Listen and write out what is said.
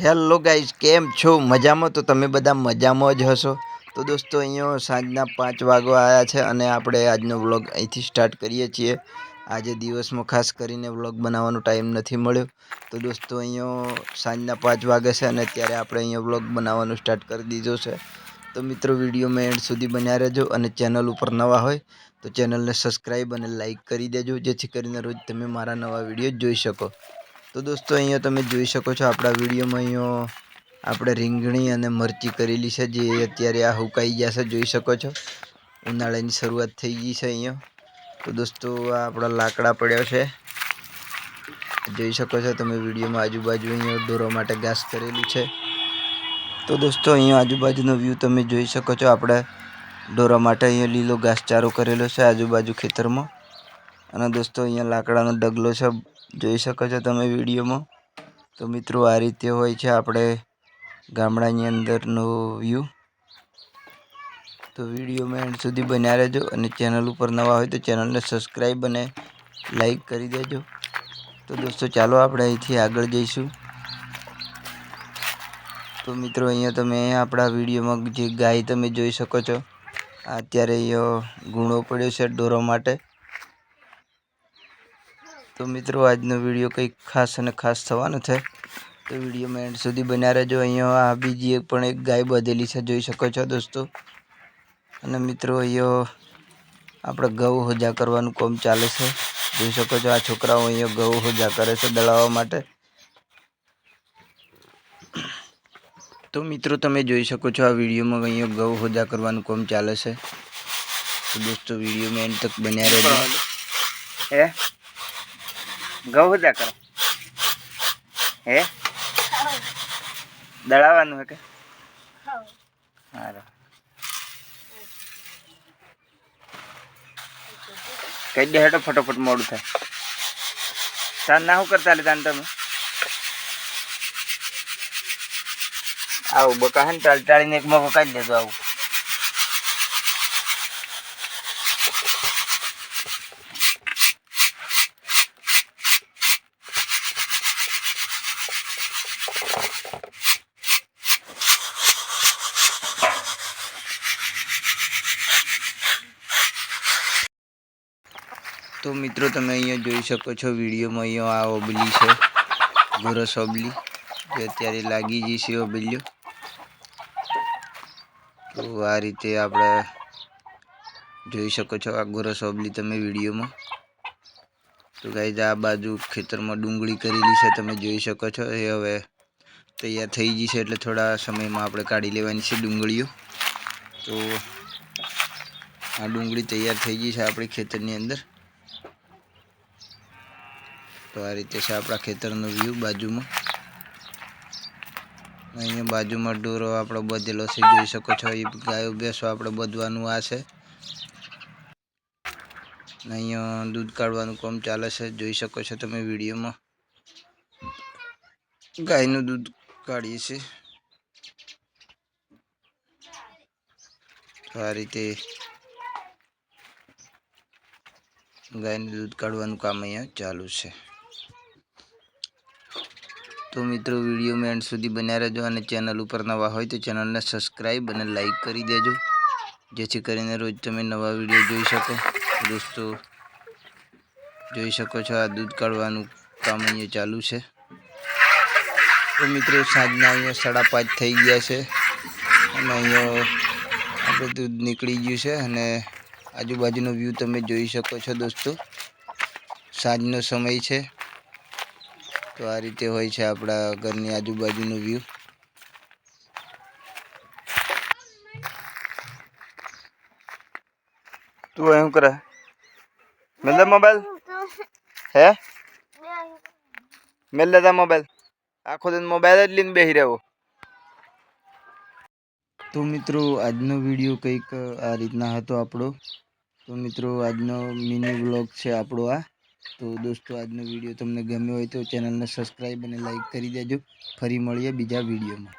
Hello guys કેમ છો? મજામાં? તો તમે બધા મજામાં જ હશો? તો દોસ્તો, અહીંયા સાંજના પાંચ વાગવા આવ્યા છે અને આપણે આજનો વ્લોગ અહીંથી સ્ટાર્ટ કરીએ છીએ. આજે દિવસમાં ખાસ કરીને વ્લોગ બનાવવાનો ટાઈમ નથી મળ્યો. તો દોસ્તો, અહીંયા સાંજના પાંચ વાગે છે અને અત્યારે આપણે અહીંયા વ્લોગ બનાવવાનું સ્ટાર્ટ કરી દીધો છે. તો મિત્રો વિડીયોમાં એન્ડ સુધી બન્યા રહેજો અને ચેનલ ઉપર નવા હોય તો ચેનલને સબસ્ક્રાઈબ અને લાઇક કરી દેજો, જેથી કરીને રોજ તમે મારા નવા વીડિયો જોઈ શકો. તો દોસ્તો, અહીંયા તમે જોઈ શકો છો આપણા વિડીયોમાં અહીંયા આપણે રીંગણી અને મરચી કરેલી છે, જે અત્યારે આ હુકાઈ ગયા છે, જોઈ શકો છો. ઉનાળાની શરૂઆત થઈ ગઈ છે અહીંયા. તો દોસ્તો, આ આપણા લાકડા પડ્યા છે. જોઈ શકો છો તમે વિડીયોમાં આજુબાજુ અહીંયા દોરવા માટે ઘાસ કરેલું છે. તો દોસ્તો, અહીંયા આજુબાજુનો વ્યૂ તમે જોઈ શકો છો. આપણે દોરવા માટે અહીંયા લીલો ઘાસચારો કરેલો છે આજુબાજુ ખેતરમાં. અને દોસ્તો, અહીંયા લાકડાનો ડગલો છે જોઈ શકો છો તમે વિડીયોમાં. તો મિત્રો, આ રીતે હોય છે આપણે ગામડાની અંદરનો વ્યૂ તો વિડીયોમાં એન્ડ સુધી બન્યા રહેજો અને ચેનલ ઉપર નવા હોય તો ચેનલને સબસ્ક્રાઈબ અને લાઈક કરી દેજો. તો દોસ્તો, ચાલો આપણે અહીંથી આગળ જઈશું. તો મિત્રો, અહીંયા તમે આપણા વિડીયોમાં જે ગાય તમે જોઈ શકો છો અત્યારે અહીંયા ગુણો પડ્યો છે દોરવા માટે. તો મિત્રો, આજનો વીડિયો કંઈક ખાસ અને ખાસ થવાનો છે. તો વિડીયોમાં એન્ડ સુધી બન્યા રહેજો. અહીંયા આ બીજી એક પણ એક ગાય બાંધેલી છે, જોઈ શકો છો દોસ્તો. અને મિત્રો, અહીંયા આપણે ઘઉં હોજા કરવાનું કામ ચાલે છે. જોઈ શકો છો આ છોકરાઓ અહીંયા ઘઉં હોજા કરે છે દળાવવા માટે. તો મિત્રો, તમે જોઈ શકો છો આ વિડીયોમાં અહીંયા ઘઉં હોજા કરવાનું કામ ચાલે છે. તો દોસ્તો, વિડીયોમાં એન્ડ તક બન્યા રહેજો. હે? બધા કરો. હે? દળાવાનું હે કે? સારું કઈ દે હેઠો ફટોફટ મોડું થાય. તાર ના શું કરતા લે તાને તમે? આવું બકા હે ને ટાળી ટાળીને એક મોકો કાઢી દેજો આવું. તો મિત્રો તમે અહીંયા જોઈ શકો છો, વિડીયોમાં અહીંયા આ ઓબલી છે, ગોરસ ઓબલી, જે અત્યારે લાગી ગઈ છે ઓબલીઓ. તો આ રીતે આપણે જોઈ શકો છો આ ગોરસ ઓબલી તમે વિડીયોમાં. તો ગાઈઝ આ બાજુ ખેતરમાં ડુંગળી કરેલી છે, તમે જોઈ શકો છો. એ હવે તૈયાર થઈ ગઈ છે, એટલે થોડા સમયમાં આપણે કાઢી લેવાની છે ડુંગળીઓ. તો આ ડુંગળી તૈયાર થઈ ગઈ છે આપણી ખેતરની અંદર. તો આ રીતે છે આપણા ખેતરનો વ્યૂ બાજુમાં. અહીંયા બાજુમાં ડોરો આપણો બધેલો છે, જોઈ શકો છો. એ ગાયો ભેંસો આપણે બધવાનું આ છે. અહીંયા દૂધ કાઢવાનું કામ ચાલે છે, જોઈ શકો છો તમે વિડીયોમાં. ગાયનું દૂધ કાઢીએ છીએ. આ રીતે ગાયનું દૂધ કાઢવાનું કામ અહીંયા ચાલુ છે. તો મિત્રો વિડીયોમાં એન્ડ સુધી બન્યા રહેજો અને ચેનલ ઉપર નવા હોય તો ચેનલને સબસ્ક્રાઈબ અને લાઈક કરી દેજો. જેથી કરીને રોજ તમે નવા વીડિયો જોઈ શકો. દોસ્તો, જોઈ શકો છો આ દૂધ કાઢવાનું કામ અહીંયા ચાલુ છે. તો મિત્રો, સાંજના અહીંયા સાડા પાંચ થઈ ગયા છે અને અહીંયા આપણે દૂધ નીકળી ગયું છે અને આજુબાજુનો વ્યૂ તમે જોઈ શકો છો દોસ્તો. સાંજનો સમય છે. તો આ રીતે હોય છે આપણા ઘરની આજુબાજુનો વ્યૂ તું એમ કરે? મેલ મોબાઈલ હે? મેલ તા મોબાઈલ આખો દિન મોબાઈલ જ લઈને બેસી રહેવો. તો મિત્રો, આજનો વીડિયો કંઈક આ રીતના હતો આપણો. તો મિત્રો, આજનો મિની વ્લોગ છે આપણો આ. તો દોસ્તો, આજનો વીડિયો તમને ગમ્યો હોય તો ચેનલને સબસ્ક્રાઈબ અને લાઈક કરી દેજો. ફરી મળીએ બીજા વિડીયોમાં.